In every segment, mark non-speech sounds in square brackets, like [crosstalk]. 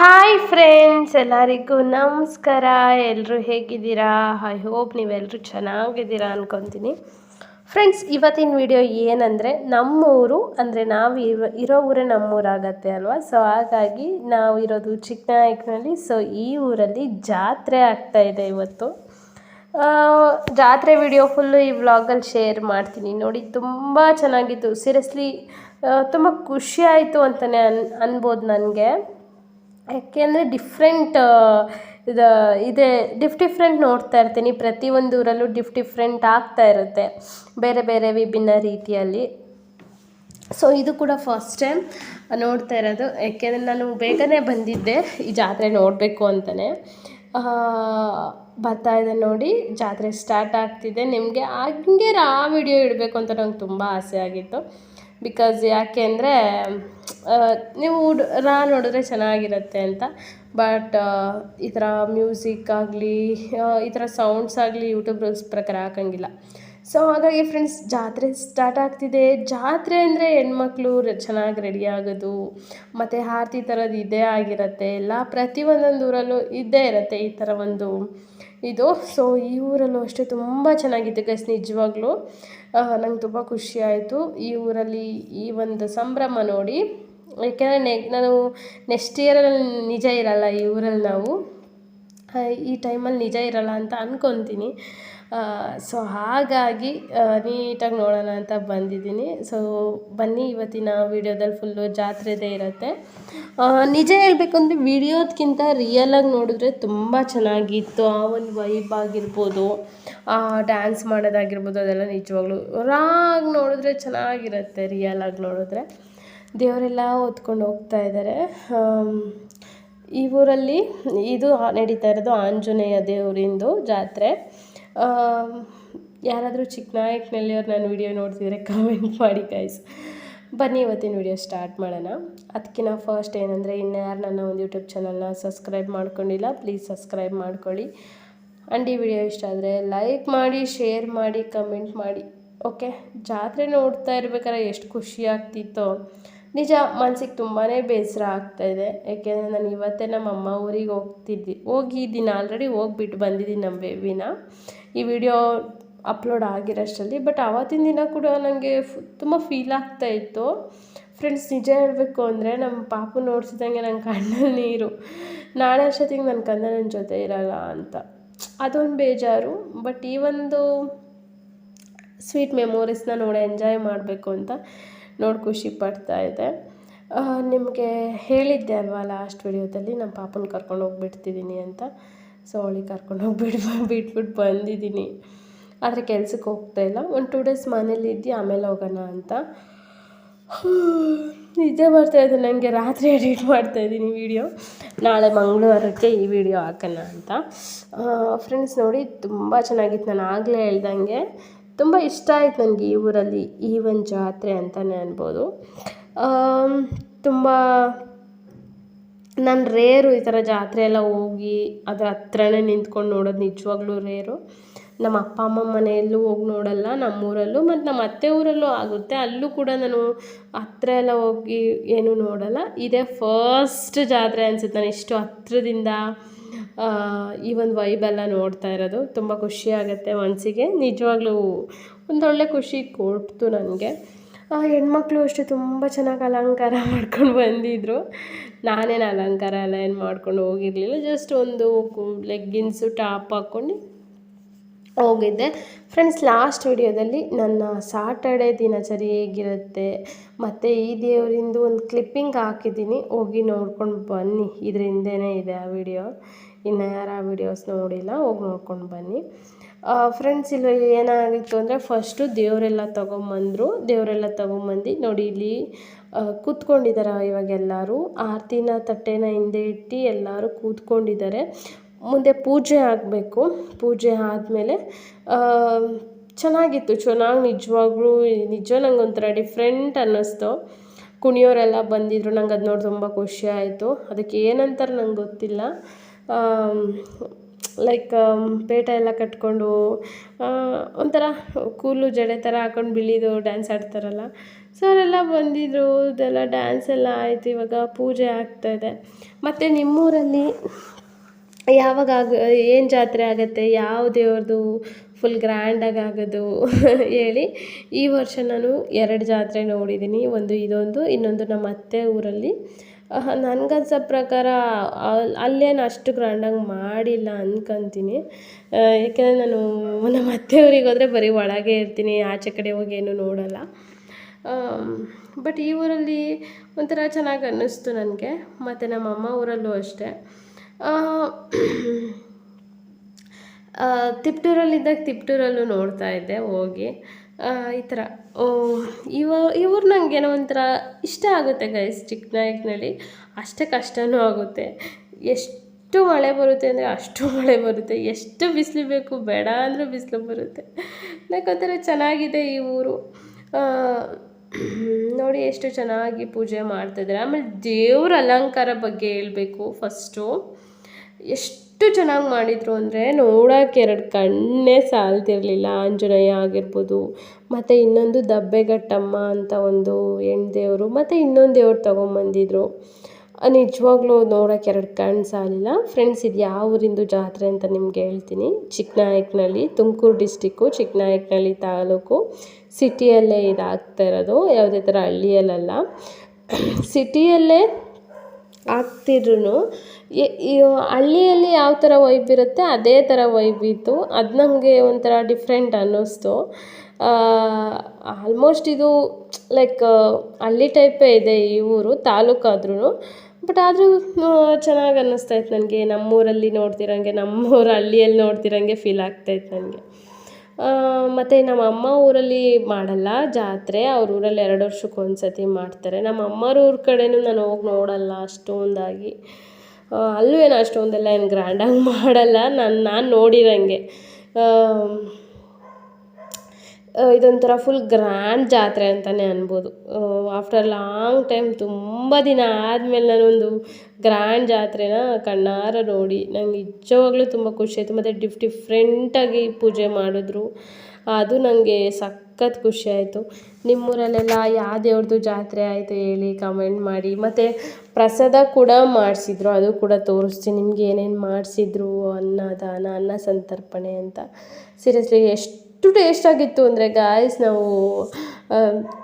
Hi friends ಎಲ್ಲರಿಗೂ ನಮಸ್ಕಾರ. ಎಲ್ಲರೂ ಹೇಗಿದ್ದೀರಾ? ಐ ಹೋಪ್ ನೀವೆಲ್ಲರೂ ಚೆನ್ನಾಗಿದ್ದೀರಾ ಅನ್ಕೊತೀನಿ. ಫ್ರೆಂಡ್ಸ್ ಇವತ್ತಿನ ವಿಡಿಯೋ ಏನಂದರೆ ನಮ್ಮೂರು, ಅಂದರೆ ನಾವು ಇರೋ ಇರೋ ಊರೇ ನಮ್ಮೂರಾಗತ್ತೆ ಅಲ್ವಾ? ಸೊ ಹಾಗಾಗಿ ನಾವು ಇರೋದು ಚಿಕ್ಕನಾಯಕನಲ್ಲಿ ಸೊ ಈ ಊರಲ್ಲಿ ಜಾತ್ರೆ ಆಗ್ತಾ ಇದೆ ಇವತ್ತು. ಜಾತ್ರೆ ವಿಡಿಯೋ ಫುಲ್ಲು ಈ ವ್ಲಾಗಲ್ಲಿ ಶೇರ್ ಮಾಡ್ತೀನಿ. ನೋಡಿ, ತುಂಬ ಚೆನ್ನಾಗಿತ್ತು. ಸೀರಿಯಸ್ಲಿ ತುಂಬ ಖುಷಿ ಆಯಿತು ಅಂತಲೇ ಅನ್, ಅನ್ಬೋದು ನನಗೆ. ಯಾಕೆಂದರೆ ಡಿಫ್ರೆಂಟ್ ಇದು, ಇದೆ ಡಿಫ್ ಡಿಫ್ರೆಂಟ್ ನೋಡ್ತಾ ಇರ್ತೀನಿ. ಪ್ರತಿಯೊಂದು ಊರಲ್ಲೂ ಡಿಫ್ ಡಿಫ್ರೆಂಟ್ ಆಗ್ತಾ ಇರುತ್ತೆ. ಬೇರೆ ಬೇರೆ ವಿಭಿನ್ನ ರೀತಿಯಲ್ಲಿ. ಸೊ ಇದು ಕೂಡ ಫಸ್ಟ್ ಟೈಮ್ ನೋಡ್ತಾ ಇರೋದು. ಯಾಕೆಂದರೆ ನಾನು ಬೇಗನೆ ಬಂದಿದ್ದೆ ಈ ಜಾತ್ರೆ ನೋಡಬೇಕು ಅಂತಲೇ ಬರ್ತಾ ಇದೆ ನೋಡಿ. ಜಾತ್ರೆ ಸ್ಟಾರ್ಟ್ ಆಗ್ತಿದೆ. ನಿಮಗೆ ಹಂಗೆ ಆ ವಿಡಿಯೋ ಇಡಬೇಕು ಅಂತ ನಂಗೆ ತುಂಬ ಆಸೆ ಆಗಿತ್ತು. ಬಿಕಾಸ್ ಯಾಕೆ ಅಂದರೆ ನೀವು ರಾ ನೋಡಿದ್ರೆ ಚೆನ್ನಾಗಿರುತ್ತೆ ಅಂತ. ಬಟ್ ಈ ಥರ ಮ್ಯೂಸಿಕ್ ಆಗಲಿ ಈ ಥರ ಸೌಂಡ್ಸ್ ಆಗಲಿ ಯೂಟ್ಯೂಬ್ ರೂಲ್ಸ್ ಪ್ರಕಾರ ಹಾಕಂಗಿಲ್ಲ. ಸೊ ಹಾಗಾಗಿ ಫ್ರೆಂಡ್ಸ್ ಜಾತ್ರೆ ಸ್ಟಾರ್ಟ್ ಆಗ್ತಿದೆ. ಜಾತ್ರೆ ಅಂದರೆ ಹೆಣ್ಮಕ್ಳು ಚೆನ್ನಾಗಿ ರೆಡಿ ಆಗೋದು. ಮತ್ತು ಆರತಿ ಥರದ್ದು ಇದೇ ಆಗಿರುತ್ತೆ. ಎಲ್ಲ ಪ್ರತಿಯೊಂದೊಂದು ಊರಲ್ಲೂ ಇದ್ದೇ ಇರುತ್ತೆ ಈ ಥರ ಒಂದು ಇದು. ಸೊ ಈ ಊರಲ್ಲೂ ಅಷ್ಟೇ ತುಂಬ ಚೆನ್ನಾಗಿತ್ತು ಗೈಸ್ ನಿಜವಾಗ್ಲೂ. ನಂಗೆ ತುಂಬ ಆಯಿತು. ಈ ಊರಲ್ಲಿ ಈ ಒಂದು ಸಂಭ್ರಮ ನೋಡಿ. ಯಾಕೆಂದರೆ ನೆ ನಾನು ನೆಕ್ಸ್ಟ್ ಇಯರಲ್ಲಿ ನಿಜ ಇರಲ್ಲ ಈ ಊರಲ್ಲಿ ನಾವು. ಈ ಟೈಮಲ್ಲಿ ನಿಜ ಇರಲ್ಲ ಅಂತ ಅನ್ಕೊತೀನಿ. ಸೊ ಹಾಗಾಗಿ ನೀಟಾಗಿ ನೋಡೋಣ ಅಂತ ಬಂದಿದ್ದೀನಿ. ಸೊ ಬನ್ನಿ, ಇವತ್ತಿನ ವೀಡಿಯೋದಲ್ಲಿ ಫುಲ್ಲು ಜಾತ್ರೆದೇ ಇರುತ್ತೆ. ನಿಜ ಹೇಳಬೇಕು ಅಂದರೆ ವಿಡಿಯೋದ್ಕಿಂತ ರಿಯಲಾಗಿ ನೋಡಿದ್ರೆ ತುಂಬ ಚೆನ್ನಾಗಿತ್ತು. ಆ ಒಂದು ವೈಬ್ ಆಗಿರ್ಬೋದು ಡ್ಯಾನ್ಸ್ ಮಾಡೋದಾಗಿರ್ಬೋದು, ಅದೆಲ್ಲ ನಿಜವಾಗ್ಲೂ ರಾಗ್ ನೋಡಿದ್ರೆ ಚೆನ್ನಾಗಿರುತ್ತೆ ರಿಯಲಾಗಿ ನೋಡಿದ್ರೆ. ದೇವರೆಲ್ಲ ಹೊತ್ಕೊಂಡು ಹೋಗ್ತಾ ಇದ್ದಾರೆ ಈ ಊರಲ್ಲಿ ಇದು ನಡೀತಾ ಇರೋದು ಆಂಜನೇಯ ದೇವರಿಂದು ಜಾತ್ರೆ. ಆಮ್, ನಾಯಕ್ನಲ್ಲಿ ಚಿಕ್ಕನಾಯಕನಲ್ಲಿಯವ್ರು ನನ್ನ ವಿಡಿಯೋ ನೋಡ್ತಿದ್ರೆ ಕಮೆಂಟ್ ಮಾಡಿ ಗೈಸ್ ಬನ್ನಿ ಇವತ್ತಿನ ವಿಡಿಯೋ ಸ್ಟಾರ್ಟ್ ಮಾಡೋಣ. ಅದಕ್ಕಿಂತ ಫಸ್ಟ್ ಏನಂದರೆ ಇನ್ನು ಯಾರು ನನ್ನ ಒಂದು ಯೂಟ್ಯೂಬ್ ಚಾನಲ್ನ ಸಬ್ಸ್ಕ್ರೈಬ್ ಮಾಡ್ಕೊಂಡಿಲ್ಲ ಪ್ಲೀಸ್ ಸಬ್ಸ್ಕ್ರೈಬ್ ಮಾಡ್ಕೊಳ್ಳಿ. ಆ್ಯಂಡ್ ಈ ವಿಡಿಯೋ ಇಷ್ಟ ಆದರೆ ಲೈಕ್ ಮಾಡಿ ಶೇರ್ ಮಾಡಿ ಕಮೆಂಟ್ ಮಾಡಿ. ಓಕೆ ಜಾತ್ರೆ ನೋಡ್ತಾ ಇರ್ಬೇಕಾದ್ರೆ ಎಷ್ಟು ಖುಷಿ ಆಗ್ತಿತ್ತೋ. ನಿಜ ಮನ್ಸಿಗೆ ತುಂಬಾ ಬೇಸರ ಆಗ್ತಾಯಿದೆ ಯಾಕೆಂದರೆ ನಾನು ಇವತ್ತೇ ನಮ್ಮ ಅಮ್ಮ ಊರಿಗೆ ಹೋಗ್ತಿದ್ದಿ ಹೋಗಿದ್ದೀನಿ. ಆಲ್ರೆಡಿ ಹೋಗ್ಬಿಟ್ಟು ಬಂದಿದ್ದೀನಿ ನಮ್ಮ ಬೇಬಿನ ಈ ವಿಡಿಯೋ ಅಪ್ಲೋಡ್ ಆಗಿರೋಷ್ಟರಲ್ಲಿ, ಬಟ್ ಆವತ್ತಿನ ದಿನ ಕೂಡ ನನಗೆ ತುಂಬ ಫೀಲ್ ಆಗ್ತಾ ಇತ್ತು. ಫ್ರೆಂಡ್ಸ್ ನಿಜ ಹೇಳಬೇಕು ಅಂದರೆ ನಮ್ಮ ಪಾಪು ನೋಡ್ಸಿದಂಗೆ ನನ್ನ ಕಣ್ಣಲ್ಲಿ ನೀರು ನಾಳೆ ಅಷ್ಟೊತ್ತಿಗೆ ನನ್ನ ಕಂದ ನನ್ನ ಜೊತೆ ಇರಲ್ಲ ಅಂತ. ಅದೊಂದು ಬೇಜಾರು, ಬಟ್ ಈ ಒಂದು ಸ್ವೀಟ್ ಮೆಮೊರೀಸ್ನ ನೋಡಿ ಎಂಜಾಯ್ ಮಾಡಬೇಕು ಅಂತ ನೋಡಿ ಖುಷಿ ಪಡ್ತಾ ಇದೆ. ನಿಮಗೆ ಹೇಳಿದ್ದೆ ಅಲ್ವಾ ಲಾಸ್ಟ್ ವಿಡಿಯೋದಲ್ಲಿ ನಮ್ಮ ಪಾಪನ ಕರ್ಕೊಂಡು ಹೋಗ್ಬಿಡ್ತಿದ್ದೀನಿ ಅಂತ. ಸೊ ಅವಳಿಗೆ ಕರ್ಕೊಂಡು ಹೋಗ್ಬಿಟ್ಟು ಬಿಟ್ಬಿಟ್ಟು ಬಂದಿದ್ದೀನಿ. ಆದರೆ ಕೆಲ್ಸಕ್ಕೆ ಹೋಗ್ತಾ ಇಲ್ಲ. ಒಂದು ಟೂ ಡೇಸ್ ಮನೇಲಿ ಇದ್ದು, ಆಮೇಲೆ ಹೋಗೋಣ ಅಂತ. ನಿದ್ದೆ ಬರ್ತಾ ಇದೆ. ನನಗೆ ರಾತ್ರಿ ಎಡಿಟ್ ಮಾಡ್ತಾ ಇದ್ದೀನಿ ವೀಡಿಯೋ ನಾಳೆ ಮಂಗಳವಾರಕ್ಕೆ ಈ ವಿಡಿಯೋ ಹಾಕೋಣ ಅಂತ. ಫ್ರೆಂಡ್ಸ್ ನೋಡಿ ತುಂಬ ಚೆನ್ನಾಗಿತ್ತು. ನಾನು ಆಗಲೇ ಹೇಳ್ದಂಗೆ ತುಂಬ ಇಷ್ಟ ಆಯ್ತು ನನಗೆ ಈ ಊರಲ್ಲಿ ಈ ಒಂದು ಜಾತ್ರೆ ಅಂತಲೇ ಅನ್ಬೋದು. ತುಂಬ ನಾನು ರೇರು ಈ ಥರ ಜಾತ್ರೆ ಎಲ್ಲ ಹೋಗಿ ಅದ್ರ ಹತ್ರನೇ ನಿಂತ್ಕೊಂಡು ನೋಡೋದು ನಿಜವಾಗ್ಲೂ ರೇರು ನಮ್ಮ ಅಪ್ಪ, ಅಮ್ಮ ಮನೆಯಲ್ಲೂ ಹೋಗಿ ನೋಡಲ್ಲ, ನಮ್ಮೂರಲ್ಲೂ ಮತ್ತು ನಮ್ಮ ಅತ್ತೆ ಊರಲ್ಲೂ ಆಗುತ್ತೆ. ಅಲ್ಲೂ ಕೂಡ ನಾನು ಹತ್ರ ಎಲ್ಲ ಹೋಗಿ ಏನೂ ನೋಡಲ್ಲ. ಇದೇ ಫಸ್ಟ್ ಜಾತ್ರೆ ಅನಿಸುತ್ತೆ ನಾನು ಇಷ್ಟು ಹತ್ರದಿಂದ ಈ ಒಂದು ವೈಬೆಲ್ಲ ನೋಡ್ತಾ ಇರೋದು. ತುಂಬ ಖುಷಿ ಮನಸ್ಸಿಗೆ ನಿಜವಾಗ್ಲೂ ಒಂದೊಳ್ಳೆ ಖುಷಿ ಕೊಡ್ತು ನನಗೆ. ಹೆಣ್ಮಕ್ಳು ಅಷ್ಟೇ ತುಂಬ ಚೆನ್ನಾಗಿ ಅಲಂಕಾರ [laughs] ಮಾಡ್ಕೊಂಡು ಬಂದಿದ್ದರು ನಾನೇನು ಅಲಂಕಾರ ಎಲ್ಲ ಏನು ಮಾಡ್ಕೊಂಡು ಹೋಗಿರಲಿಲ್ಲ ಜಸ್ಟ್ ಒಂದು ಲೆಗ್ಗಿನ್ಸು ಟಾಪ್ ಹಾಕ್ಕೊಂಡು ಹೋಗಿದ್ದೆ. ಫ್ರೆಂಡ್ಸ್ ಲಾಸ್ಟ್ ವಿಡಿಯೋದಲ್ಲಿ ನನ್ನ ಸಾಟರ್ಡೆ ದಿನಚರಿ ಹೇಗಿರುತ್ತೆ, ಮತ್ತು ಈ ದೇವರಿಂದು ಒಂದು ಕ್ಲಿಪ್ಪಿಂಗ್ ಹಾಕಿದ್ದೀನಿ. ಹೋಗಿ ನೋಡ್ಕೊಂಡು ಬನ್ನಿ. ಇದ್ರ ಇದೆ ಆ ವಿಡಿಯೋ ಇನ್ನು ಯಾರು ಆ ವಿಡಿಯೋಸ್ ನೋಡಿಲ್ಲ, ಹೋಗಿ ನೋಡ್ಕೊಂಡು ಬನ್ನಿ. ಫ್ರೆಂಡ್ಸ್ ಇಲ್ಲಿ ಏನಾಗಿತ್ತು ಅಂದರೆ ಫಸ್ಟು ದೇವರೆಲ್ಲ ತೊಗೊಂಬಂದರು, ದೇವರೆಲ್ಲ ತೊಗೊಂಬಂದು ನೋಡಿ ಇಲ್ಲಿ ಕೂತ್ಕೊಂಡಿದ್ದಾರೆ ಇವಾಗ ಎಲ್ಲರೂ. ಆರತಿನ ತಟ್ಟೆನ ಹಿಂದೆ ಇಟ್ಟು ಎಲ್ಲರೂ ಕೂತ್ಕೊಂಡಿದ್ದಾರೆ ಮುಂದೆ ಪೂಜೆ ಆಗಬೇಕು. ಪೂಜೆ ಆದಮೇಲೆ ಚೆನ್ನಾಗಿತ್ತು. ಚೆನ್ನಾಗಿ ನಿಜವಾಗ್ಲೂ, ನಿಜ ನಂಗೆ ಒಂಥರ ಡಿಫ್ರೆಂಟ್ ಅನ್ನಿಸ್ತು. ಕುಣಿಯೋರೆಲ್ಲ ಬಂದಿದ್ರು. ನಂಗೆ ಅದು ನೋಡಿ ತುಂಬ ಖುಷಿ ಆಯಿತು. ಅದಕ್ಕೆ ಏನಂತಾರೆ ನಂಗೆ ಗೊತ್ತಿಲ್ಲ. ಲೈಕ್ ಪೇಟ ಎಲ್ಲ ಕಟ್ಕೊಂಡು ಆ, ಒಂಥರ ಕೂಲು ಜಡೆ ಥರ ಹಾಕೊಂಡು ಬಿಳಿದು ಡ್ಯಾನ್ಸ್ ಆಡ್ತಾರಲ್ಲ. ಸೊ ಅವರೆಲ್ಲ ಬಂದಿದ್ದರು ಇದೆಲ್ಲ ಡ್ಯಾನ್ಸ್ ಎಲ್ಲ ಆಯಿತು ಇವಾಗ ಪೂಜೆ ಆಗ್ತಾಯಿದೆ ಮತ್ತು ನಿಮ್ಮೂರಲ್ಲಿ ಯಾವಾಗ ಆಗ ಏನು ಜಾತ್ರೆ ಆಗುತ್ತೆ ಯಾವ ದೇವ್ರದ್ದು ಫುಲ್ ಗ್ರ್ಯಾಂಡಾಗಿ ಆಗೋದು [laughs] ಹೇಳಿ ಈ ವರ್ಷ ನಾನು ಎರಡು ಜಾತ್ರೆ ನೋಡಿದ್ದೀನಿ. ಒಂದು ಇದೊಂದು ಇನ್ನೊಂದು ನಮ್ಮ ಅತ್ತೆ ಊರಲ್ಲಿ. ನನಗನ್ಸೋ ಪ್ರಕಾರ ಅಲ್, ಅಲ್ಲೇನು ಅಷ್ಟು ಗ್ರ್ಯಾಂಡಾಗಿ ಮಾಡಿಲ್ಲ ಅಂದ್ಕೊಂತೀನಿ ಯಾಕೆಂದರೆ ನಾನು ನಮ್ಮ ಅತ್ತೆ ಊರಿಗೆ ಹೋದರೆ ಬರೀ ಒಳಗೆ ಇರ್ತೀನಿ, ಆಚೆ ಕಡೆ ಹೋಗಿ ಏನೂ ನೋಡಲ್ಲ. ಬಟ್ ಈ ಊರಲ್ಲಿ ಒಂಥರ ಚೆನ್ನಾಗಿ ಅನ್ನಿಸ್ತು ನನಗೆ, ಮತ್ತು ನಮ್ಮ ಅಮ್ಮ ಊರಲ್ಲೂ ಅಷ್ಟೇ. ತಿಪ್ಟೂರಲ್ಲಿದ್ದಾಗ ತಿಪ್ಟೂರಲ್ಲೂ ನೋಡ್ತಾ ಇದ್ದೆ ಹೋಗಿ. ಈ ಥರ. ಇವ, ಇವ್ರು ನನಗೇನೋ ಒಂಥರ ಇಷ್ಟ ಆಗುತ್ತೆ ಗೈಸ್ ಚಿಕ್ಕನಾಯಕನಹಳ್ಳಿ ಅಷ್ಟೇ ಕಷ್ಟವೂ ಆಗುತ್ತೆ. ಎಷ್ಟು ಮಳೆ ಬರುತ್ತೆ ಅಂದರೆ ಅಷ್ಟು ಮಳೆ ಬರುತ್ತೆ. ಎಷ್ಟು ಬಿಸಿಲು ಬೇಕು, ಬೇಡ ಅಂದರೂ ಬಿಸಿಲು ಬರುತ್ತೆ. ಲೈಕ್ ಒಂಥರ ಚೆನ್ನಾಗಿದೆ ಈ ಊರು. ನೋಡಿ ಎಷ್ಟು ಚೆನ್ನಾಗಿ ಪೂಜೆ ಮಾಡ್ತಾಯಿದ್ದಾರೆ ಆಮೇಲೆ ದೇವ್ರ ಅಲಂಕಾರ ಬಗ್ಗೆ ಹೇಳಬೇಕು ಫಸ್ಟು ಎಷ್ಟು ಚೆನ್ನಾಗಿ ಮಾಡಿದರು ಅಂದರೆ ನೋಡೋಕೆ ಎರಡು ಕಣ್ಣೇ ಸಾಲ್ತಿರಲಿಲ್ಲ. ಆಂಜನೇಯ ಆಗಿರ್ಬೋದು, ಮತ್ತು ಇನ್ನೊಂದು ದಬ್ಬೆಗಟ್ಟಮ್ಮ ಅಂತ ಒಂದು ಹೆಣ್ಣು ದೇವರು ಮತ್ತು ಇನ್ನೊಂದು ದೇವ್ರು ತೊಗೊಂಬಂದಿದ್ರು. ನಿಜವಾಗ್ಲೂ ನೋಡೋಕ್ಕೆ ಎರಡು ಕಣ್ಣು ಸಾಲಿಲ್ಲ. ಫ್ರೆಂಡ್ಸ್ ಇದು ಯಾವ ಊರಿಂದು ಜಾತ್ರೆ ಅಂತ ನಿಮ್ಗೆ ಹೇಳ್ತೀನಿ. ಚಿಕ್ಕನಾಯಕ್ನಲ್ಲಿ ತುಮಕೂರು ಡಿಸ್ಟಿಕ್ಕು ಚಿಕ್ಕನಾಯಕ್ನಳ್ಳಿ ತಾಲೂಕು. ಸಿಟಿಯಲ್ಲೇ ಇದಾಗ್ತಾ ಇರೋದು, ಯಾವುದೇ ಥರ ಹಳ್ಳಿಯಲ್ಲ ಸಿಟಿಯಲ್ಲೇ ಆಗ್ತಿದ್ರು ಹಳ್ಳಿಯಲ್ಲಿ ಯಾವ ಥರ ವೈಬ್ ಇರುತ್ತೆ, ಅದೇ ಥರ ವೈಬ್ ಇತ್ತು. ಅದು ನನಗೆ ಒಂಥರ ಡಿಫ್ರೆಂಟ್ ಅನ್ನಿಸ್ತು. ಆಲ್ಮೋಸ್ಟ್ ಇದು ಲೈಕ್ ಹಳ್ಳಿ ಟೈಪೇ ಇದೆ ಈ ಊರು ತಾಲೂಕಾದ್ರೂ ಬಟ್ ಆದರೂ ಚೆನ್ನಾಗಿ ಅನ್ನಿಸ್ತಾ ಇತ್ತು ನನಗೆ. ನಮ್ಮೂರಲ್ಲಿ ನೋಡ್ತಿರೋಂಗೆ, ನಮ್ಮೂರ ಹಳ್ಳಿಯಲ್ಲಿ ನೋಡ್ತಿರೋಂಗೆ ಫೀಲ್ ಆಗ್ತಾಯಿತ್ತು ನನಗೆ. ಮತ್ತು ನಮ್ಮ ಅಮ್ಮ ಊರಲ್ಲಿ ಮಾಡಲ್ಲ ಜಾತ್ರೆ. ಅವ್ರ ಊರಲ್ಲಿ ಎರಡು ವರ್ಷಕ್ಕೆ ಒಂದು ಸತಿ ಮಾಡ್ತಾರೆ. ನಮ್ಮ ಅಮ್ಮರ ಊರ ಕಡೆಯೂ ನಾನು ಹೋಗಿ ನೋಡಲ್ಲ ಅಷ್ಟೊಂದಾಗಿ. ಅಲ್ಲೂ ಏನು ಅಷ್ಟೊಂದೆಲ್ಲ ಏನು ಗ್ರ್ಯಾಂಡಾಗಿ [laughs] ಮಾಡಲ್ಲ. ನಾನು ನಾನು ನೋಡಿರೋಂಗೆ. ಇದೊಂಥರ ಫುಲ್ ಗ್ರ್ಯಾಂಡ್ ಜಾತ್ರೆ ಅಂತಲೇ ಅನ್ಬೋದು. ಆಫ್ಟರ್ ಲಾಂಗ್ ಟೈಮ್ ತುಂಬ ದಿನ ಆದಮೇಲೆ ನಾನೊಂದು ಗ್ರ್ಯಾಂಡ್ ಜಾತ್ರೆನ ಕಣ್ಣಾರ ನೋಡಿ ನಂಗೆ ನಿಜವಾಗ್ಲೂ ತುಂಬ ಖುಷಿ ಆಯಿತು. ಮತ್ತು ಡಿಫ್ ಡಿಫ್ರೆಂಟಾಗಿ ಪೂಜೆ ಮಾಡಿದ್ರು. ಅದು ನನಗೆ ಸಖತ್ ಖುಷಿ ಆಯಿತು. ನಿಮ್ಮೂರಲ್ಲೆಲ್ಲ ಯಾವ ದೇವ್ರದ್ದು ಜಾತ್ರೆ ಆಯಿತು ಹೇಳಿ ಕಮೆಂಟ್ ಮಾಡಿ. ಮತ್ತು ಪ್ರಸಾದ ಕೂಡ ಮಾಡಿಸಿದ್ರು. ಅದು ಕೂಡ ತೋರಿಸ್ತೀನಿ. ನಿಮ್ಗೆ ಏನೇನು ಮಾಡಿಸಿದ್ರು ಅನ್ನದಾನ ಅನ್ನ ಸಂತರ್ಪಣೆ ಅಂತ. ಸೀರಿಯಸ್ಲಿ ಎಷ್ಟು ಟೇಸ್ಟಾಗಿತ್ತು ಅಂದರೆ ಗಾಯ್ಸ್ ನಾವು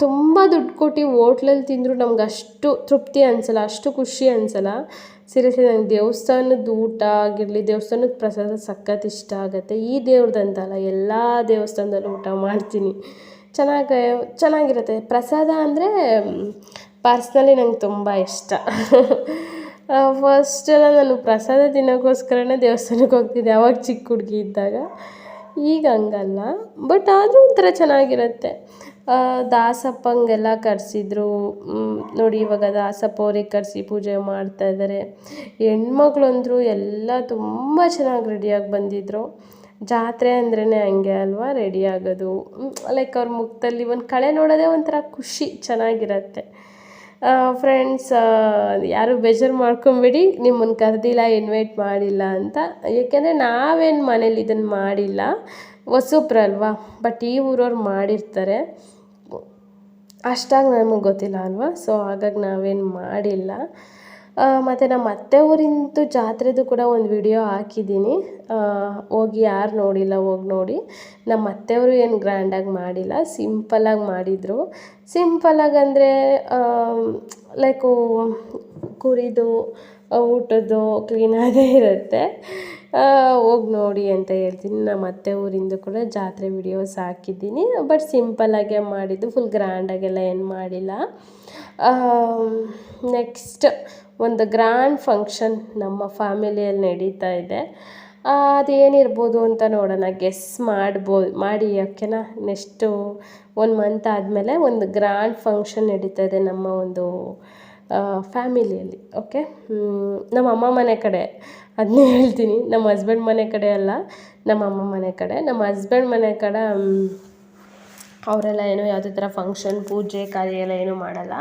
ತುಂಬ ದುಡ್ಡು ಕೊಟ್ಟು ಓಟ್ಲಲ್ಲಿ ತಿಂದರೂ ನಮ್ಗೆ ಅಷ್ಟು ತೃಪ್ತಿ ಅನಿಸಲ್ಲ, ಅಷ್ಟು ಖುಷಿ ಅನಿಸಲ್ಲ. ಸೀರಿಯಸ್ಲಿ ನಂಗೆ ದೇವಸ್ಥಾನದ ಊಟ ಆಗಿರಲಿ, ದೇವಸ್ಥಾನದ ಪ್ರಸಾದ ಸಖತ್ ಇಷ್ಟ ಆಗುತ್ತೆ. ಈ ದೇವ್ರದ್ದಂತಲ್ಲ ಎಲ್ಲ ದೇವಸ್ಥಾನದಲ್ಲೂ ಊಟ ಮಾಡ್ತೀನಿ. ಚೆನ್ನಾಗಿ, ಚೆನ್ನಾಗಿರುತ್ತೆ. ಪ್ರಸಾದ ಅಂದರೆ ಪರ್ಸ್ನಲಿ ನಂಗೆ ತುಂಬ ಇಷ್ಟ. ಫಸ್ಟೆಲ್ಲ ನಾನು ಪ್ರಸಾದ ತಿನ್ನೋಕ್ಕೋಸ್ಕರನೇ ದೇವಸ್ಥಾನಕ್ಕೆ ಹೋಗ್ತಿದ್ದೆ, ಅವಾಗ ಚಿಕ್ಕ ಹುಡುಗಿ ಇದ್ದಾಗ. ಈಗ ಹಂಗಲ್ಲ ಬಟ್ ಆದರೂ ಒಂಥರ ಚೆನ್ನಾಗಿರುತ್ತೆ. ದಾಸಪ್ಪಂಗೆಲ್ಲ ಕರೆಸಿದ್ರು. ನೋಡಿ ಇವಾಗ ದಾಸಪ್ಪ ಅವ್ರಿಗೆ ಕರೆಸಿ ಪೂಜೆ ಮಾಡ್ತಾ ಇದ್ದಾರೆ ಹೆಣ್ಮಕ್ಳು ಅಂದರು ಎಲ್ಲ ತುಂಬ ಚೆನ್ನಾಗಿ ರೆಡಿಯಾಗಿ ಬಂದಿದ್ರು. ಜಾತ್ರೆ ಅಂದ್ರೇ ಹಂಗೆ ಅಲ್ವಾ ರೆಡಿ ಆಗೋದು. ಲೈಕ್ ಅವ್ರ ಮುಖದಲ್ಲಿ ಒಂದು ಕಳೆ ನೋಡೋದೇ ಒಂಥರ ಖುಷಿ, ಚೆನ್ನಾಗಿರತ್ತೆ. ಫ್ರೆಂಡ್ಸ್ ಯಾರು ಬೇಜಾರು ಮಾಡ್ಕೊಂಬಿಡಿ ನಿಮ್ಮನ್ನು ಕರೆದಿಲ್ಲ ಇನ್ವೈಟ್ ಮಾಡಿಲ್ಲ ಅಂತ. ಏಕೆಂದರೆ ನಾವೇನು ಮನೇಲಿ ಇದನ್ನು ಮಾಡಿಲ್ಲ. ಹೊಸಬ್ರಲ್ವಾ ಬಟ್ ಈ ಊರವ್ರು ಮಾಡಿರ್ತಾರೆ. ಅಷ್ಟಾಗಿ ನಮಗೆ ಗೊತ್ತಿಲ್ಲ ಅಲ್ವಾ? ಸೊ ಹಾಗಾಗಿ ನಾವೇನು ಮಾಡಿಲ್ಲ. ಮತ್ತು ನಮ್ಮ ಅತ್ತೆ ಊರಿಂದು ಜಾತ್ರೆದು ಕೂಡ ಒಂದು ವಿಡಿಯೋ ಹಾಕಿದ್ದೀನಿ. ಹೋಗಿ ಯಾರು ನೋಡಿಲ್ಲ ಹೋಗಿ ನೋಡಿ. ನಮ್ಮ ಅತ್ತೆಯವರು ಏನು ಗ್ರ್ಯಾಂಡಾಗಿ ಮಾಡಿಲ್ಲ ಸಿಂಪಲ್ಲಾಗಿ ಮಾಡಿದರು. ಸಿಂಪಲ್ಲಾಗಿ ಅಂದರೆ ಲೈಕು ಕುರಿದು ಊಟದ್ದು ಕ್ಲೀನಾಗೇ ಇರುತ್ತೆ. ಹೋಗಿ ನೋಡಿ ಅಂತ ಹೇಳ್ತೀನಿ. ನಮ್ಮ ಅತ್ತೆ ಊರಿಂದು ಕೂಡ ಜಾತ್ರೆ ವಿಡಿಯೋಸ್ ಹಾಕಿದ್ದೀನಿ. ಬಟ್ ಸಿಂಪಲ್ಲಾಗೇ ಮಾಡಿದ್ದು ಫುಲ್ ಗ್ರ್ಯಾಂಡಾಗೆಲ್ಲ ಏನು ಮಾಡಿಲ್ಲ. ನೆಕ್ಸ್ಟ್ ಒಂದು ಗ್ರ್ಯಾಂಡ್ ಫಂಕ್ಷನ್ ನಮ್ಮ ಫ್ಯಾಮಿಲಿಯಲ್ಲಿ ನಡೀತಾ ಇದೆ. ಅದೇನಿರ್ಬೋದು ಅಂತ ನೋಡೋಣ. ಗೆಸ್ ಮಾಡ್ಬೋದು, ಮಾಡಿ ಓಕೆನಾ? ನೆಕ್ಸ್ಟು ಒಂದು ಮಂತ್ ಆದಮೇಲೆ ಒಂದು ಗ್ರ್ಯಾಂಡ್ ಫಂಕ್ಷನ್ ನಡೀತಾ ಇದೆ ನಮ್ಮ ಒಂದು ಫ್ಯಾಮಿಲಿಯಲ್ಲಿ, ಓಕೆ? ನಮ್ಮ ಅಮ್ಮ ಮನೆ ಕಡೆ. ಅದನ್ನೇ ಹೇಳ್ತೀನಿ. ನಮ್ಮ ಹಸ್ಬೆಂಡ್ ಮನೆ ಕಡೆ ಅಲ್ಲ, ನಮ್ಮ ಅಮ್ಮ ಮನೆ ಕಡೆ. ನಮ್ಮ ಹಸ್ಬೆಂಡ್ ಮನೆ ಕಡೆ ಅವರೆಲ್ಲ ಏನೋ ಯಾವುದೇ ಥರ ಫಂಕ್ಷನ್, ಪೂಜೆ ಕಾರ್ಯ ಎಲ್ಲ ಏನೂ ಮಾಡಲ್ಲ.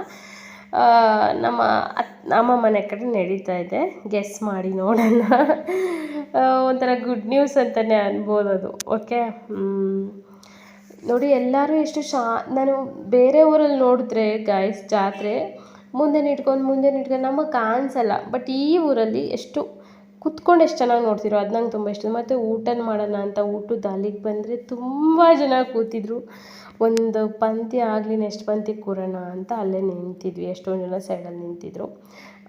ನಮ್ಮ ಅತ್ ಅಮ್ಮ ಮನೆ ಕಡೆ ನಡೀತಾ ಇದೆ. ಗೆಸ್ ಮಾಡಿ ನೋಡೋಣ. ಒಂಥರ ಗುಡ್ ನ್ಯೂಸ್ ಅಂತಲೇ ಅನ್ಬೋದು ಅದು. ಓಕೆ ನೋಡಿ, ಎಲ್ಲರೂ ಎಷ್ಟು ಶಾ, ನಾನು ಬೇರೆ ಊರಲ್ಲಿ ನೋಡಿದ್ರೆ ಗಾಯ್ಸ್ ಜಾತ್ರೆ, ಮುಂದೆ ನಿಟ್ಕೊಂಡು ಮುಂದೆ ನಿಟ್ಕೊಂಡು ನಮಗೆ ಕಾಣಿಸಲ್ಲ. ಬಟ್ ಈ ಊರಲ್ಲಿ ಎಷ್ಟು ಕುತ್ಕೊಂಡು ಎಷ್ಟು ಚೆನ್ನಾಗಿ ನೋಡ್ತಿರೋ ಅದು ನಂಗೆ ತುಂಬ ಇಷ್ಟ. ಮತ್ತು ಊಟನ ಮಾಡೋಣ ಅಂತ ಊಟದ ಅಲ್ಲಿಗೆ ಬಂದರೆ ತುಂಬ ಜನ ಕೂತಿದ್ರು. ಒಂದು ಪಂಕ್ತಿ ಆಗಲಿ ನೆಕ್ಸ್ಟ್ ಪಂಕ್ತಿ ಕೂರೋಣ ಅಂತ ಅಲ್ಲೇ ನಿಂತಿದ್ವಿ. ಎಷ್ಟೊಂದು ಜನ ಸೈಡಲ್ಲಿ ನಿಂತಿದ್ರು.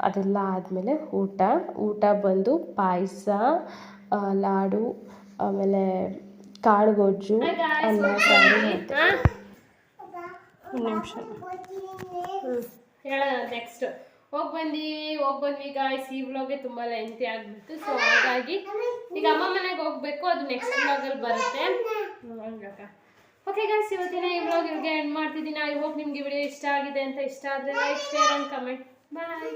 ಅದೆಲ್ಲ ಆದಮೇಲೆ ಊಟ. ಊಟ ಬಂದು ಪಾಯಸ ಲಾಡು ಆಮೇಲೆ ಕಾಳು ಗೊಜ್ಜು ಅನ್ನ ಸಾರು ಮತ್ತು ಒಂದು ನಿಮಿಷ. ಹೋಗಿ ಬಂದು ಹೋಗಿ ಬಂದ್ವಿ ಗಾಯ್ಸ್ ಈ ವ್ಲಾಗೆ ತುಂಬ ಲೆಂತಿ ಆಗಿಬಿಡ್ತು. ಸೊ ಹಾಗಾಗಿ ಈಗ ಅಮ್ಮ ಮನೆಗೆ ಹೋಗ್ಬೇಕು. ಅದು ನೆಕ್ಸ್ಟ್ ವ್ಲಾಗಲ್ಲಿ ಬರುತ್ತೆ. ಓಕೆ ಗಾಯ್ಸ್ ಇವತ್ತಿನ ಈ ವ್ಲಾಗ್ ಇವ್ರಿಗೆ ಎಂಡ್ ಮಾಡ್ತಿದ್ದೀನಿ. ಐ ಹೋಪ್ ನಿಮಗೆ ವಿಡಿಯೋ ಇಷ್ಟ ಆಗಿದೆ ಅಂತ ಇಷ್ಟ ಆದರೆ like share and comment bye